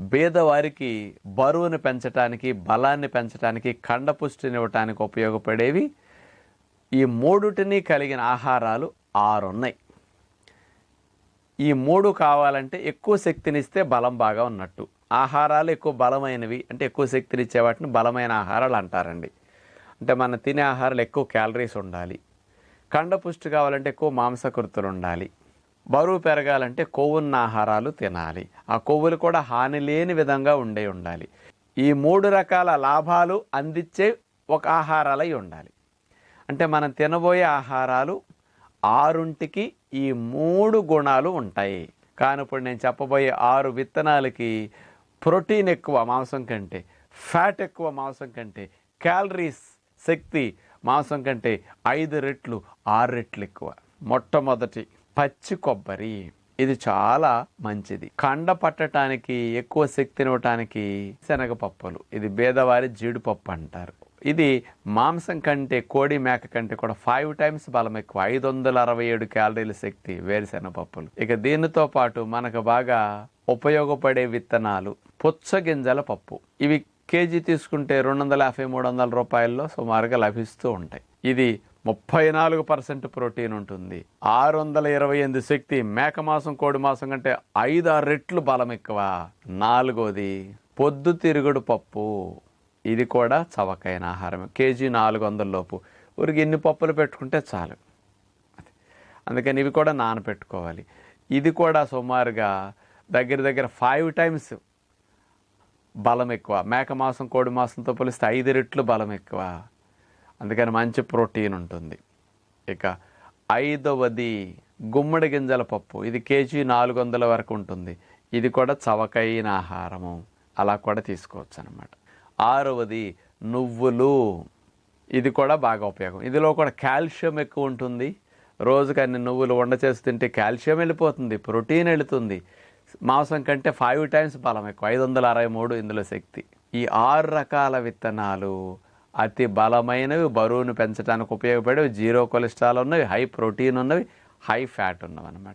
బీదవారికి బరువును పెంచడానికి బలాన్ని పెంచడానికి కండపుష్టినివ్వటానికి ఉపయోగపడేవి ఈ మూడుటిని కలిగిన ఆహారాలు ఆరు ఉన్నాయి ఈ మూడు కావాలంటే ఎక్కువ శక్తినిస్తే బలం బాగా ఉన్నట్టు. ఆహారాలు ఎక్కువ బలమైనవి అంటే ఎక్కువ శక్తినిచ్చే వాటిని బలమైన ఆహారాలు అంటారండి. అంటే మనం తినే ఆహారాలు ఎక్కువ క్యాలరీస్ ఉండాలి. కండపుష్టి కావాలంటే ఎక్కువ మాంసకృతులు ఉండాలి. బరువు పెరగాలంటే కొవ్వున్న ఆహారాలు తినాలి. ఆ కొవ్వులు కూడా హాని లేని విధంగా ఉండే ఉండాలి. ఈ మూడు రకాల లాభాలు అందించే ఒక ఆహారాలై ఉండాలి. అంటే మనం తినబోయే ఆహారాలు ఆరుంటికి ఈ మూడు గుణాలు ఉంటాయి. కానీ ఇప్పుడు నేను చెప్పబోయే ఆరు విత్తనాలకి ప్రోటీన్ ఎక్కువ మాంసం కంటే ఫ్యాట్ ఎక్కువ మాంసం కంటే క్యాలరీస్ శక్తి మాంసం కంటే ఐదు రెట్లు ఆరు రెట్లు ఎక్కువ. మొట్టమొదటి పచ్చి కొబ్బరి. ఇది చాలా మంచిది. కండ పట్టడానికి ఎక్కువ శక్తినివ్వటానికి శనగపప్పులు. ఇది బేదవారి జీడిపప్పు అంటారు. ఇది మాంసం కంటే కోడి మేక కంటే కూడా ఫైవ్ టైమ్స్ బలం ఎక్కువ. ఐదు వందల అరవై ఏడు క్యాలరీల శక్తి వేరుశెనగ పప్పులు ఇక దీనితో పాటు మనకు బాగా ఉపయోగపడే విత్తనాలు పుచ్చగింజల పప్పు. ఇవి కేజీ తీసుకుంటే రెండు వందల యాభై మూడు వందల రూపాయల్లో సుమారుగా లభిస్తూ ఉంటాయి. ఇది ముప్పై నాలుగు పర్సెంట్ ప్రోటీన్ ఉంటుంది. ఆరు వందల ఇరవై ఎనిమిది శక్తి మేక మాసం కోడి మాసం కంటే ఐదు ఆరు రెట్లు బలం ఎక్కువ. నాలుగోది పొద్దు తిరుగుడు పప్పు. ఇది కూడా చవకైన ఆహారం. కేజీ నాలుగు వందల లోపు. ఊరికి ఎన్ని పప్పులు పెట్టుకుంటే చాలు. అందుకని ఇవి కూడా నానపెట్టుకోవాలి. ఇది కూడా సుమారుగా దగ్గర దగ్గర ఫైవ్ టైమ్స్ బలం ఎక్కువ. మేక మాసం కోడి మాసంతో పోలిస్తే ఐదు రెట్లు బలం ఎక్కువ. అందుకని మంచి ప్రోటీన్ ఉంటుంది. ఇక ఐదవది గుమ్మడి గింజల పప్పు. ఇది కేజీ నాలుగు వందల వరకు ఉంటుంది. ఇది కూడా చవకైన ఆహారము. అలా కూడా తీసుకోవచ్చు అనమాట ఆరవది నువ్వులు. ఇది కూడా బాగా ఉపయోగం. ఇదిలో కూడా కాల్షియం ఎక్కువ ఉంటుంది. రోజుకి అన్ని నువ్వులు వండ చేసి తింటే కాల్షియం వెళ్ళిపోతుంది ప్రోటీన్ వెళుతుంది. మాంసం కంటే ఫైవ్ టైమ్స్ బలం ఎక్కువ. ఐదు వందల అరవై మూడు ఇందులో శక్తి. ఈ ఆరు రకాల విత్తనాలు అతి బలమైనవి బరువును పెంచడానికి ఉపయోగపడేవి జీరో కొలెస్ట్రాల్ ఉన్నవి హై ప్రోటీన్ ఉన్నవి హై ఫ్యాట్ ఉన్నవి అనమాట